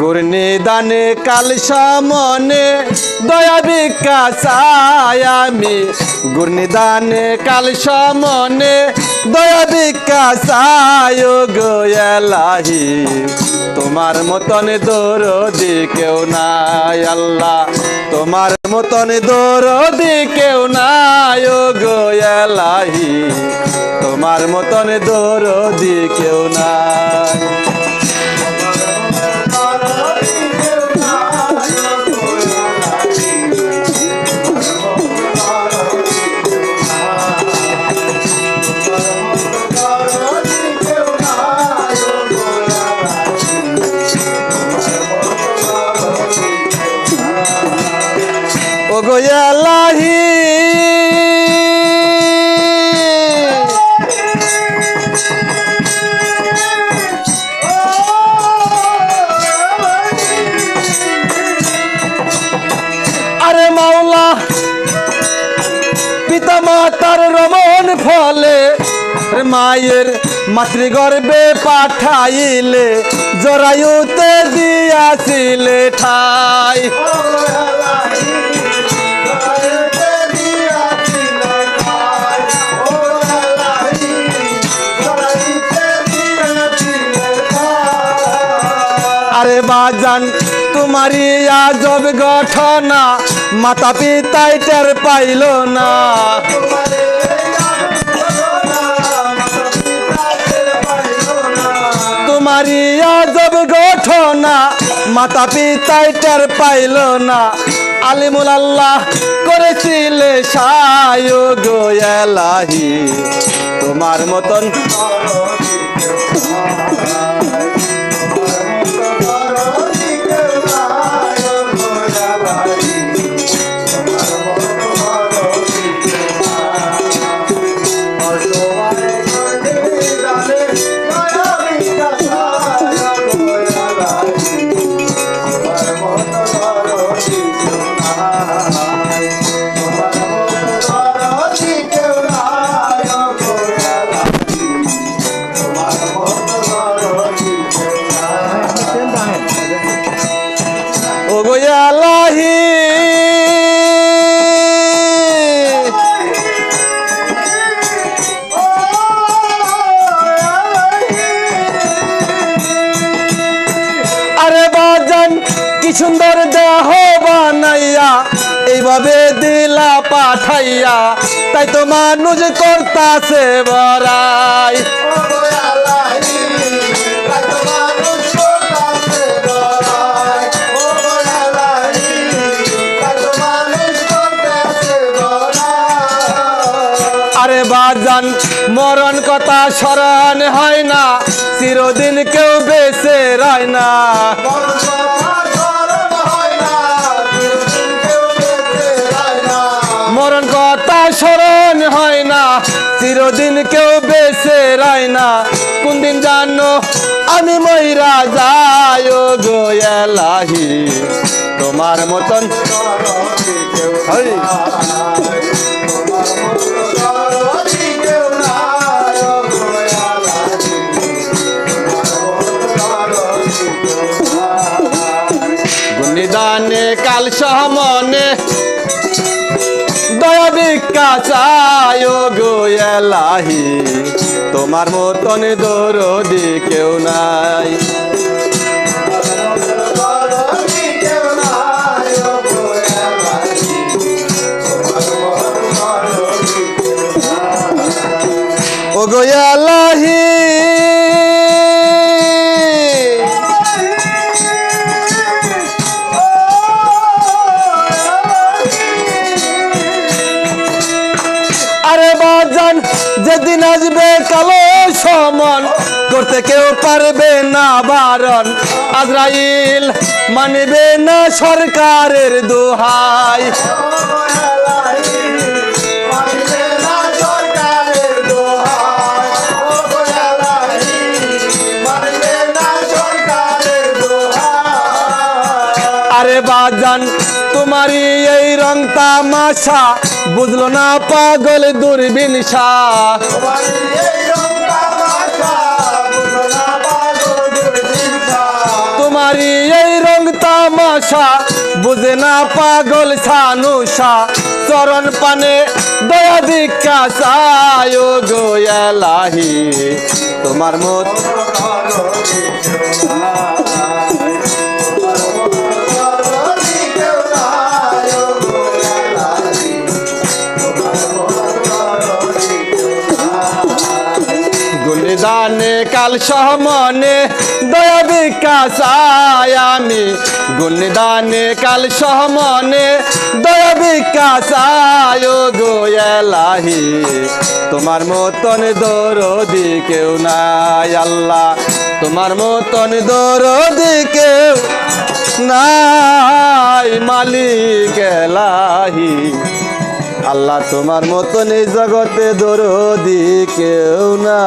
গুরনি দানে কাল সামনে, দয়া বিকাশায় আমি। গুরনি দানে কাল সামনে, দয়া বিকাশায় গোয়ালাহি তোমার মতন দৌড়দি কেউ নাই আল্লাহ। তোমার মতন দৌড়দি কেউ নাই গোয়ালাহি তোমার মতন দৌড়দি কেউ নাই। গোয়ালাহি আরে মাওলা পিতা মাতার রমন ফলে মায়ের মাতৃগর্ভে পাঠাইলে জরায়ুতে দিয়াছিলে ঠাই। আরে বাজান, তোমারই আজব গঠনা মাতা পিতাই টের পাইল না। তোমারই আজব গঠনা মাতা পিতাই টের পাইল না। আলিমুল আল্লাহ করেছিলে সায় গোয়ালাহি তোমার মতন এইভাবে দিলা পাঠাইয়া তাই তো মানুষ করতাছে বড়াই। আরে বাজান মরণ কথা স্মরণ হয় না চিরদিন কেউ বেঁচে রয় না। চিরদিন কেউ বেঁচে রয় না। কোন দিন জানো, আমি ময়রা যায় গোয়ালাহি তোমার মতন হয় নিদানে কাল সহমনে ভিক্ষা চায় এলাহি তোমার মতন দরদি কেউ নাই। ও গোয়ালাহি যেদিন আসবে কালো সমান করতে কেউ পারবে না বারণ। আজরাইল মানবে না সরকারের দোহাই। আরে বাজান তোমারই এই রং তামাশা। বুঝলো না পাগল দূরবীন তোমারই এই দশা বুঝে না পাগল সানুষা। চরণ পানে দয়া ভিক্ষা ও গোয়ালাহি তোমার মত গুণদানে কাল সহমনে দয়া চাই আমি গুণদানে। কাল সহমনে দয়া চাই ও গোয়ালাহি তোমার মতন দরদি কেউ নাই আল্লাহ। তোমার মতন দরদি কেউ নাই মালিক এলাহি। আল্লাহ তোমার মতন এই জগতে দরদি কেউ না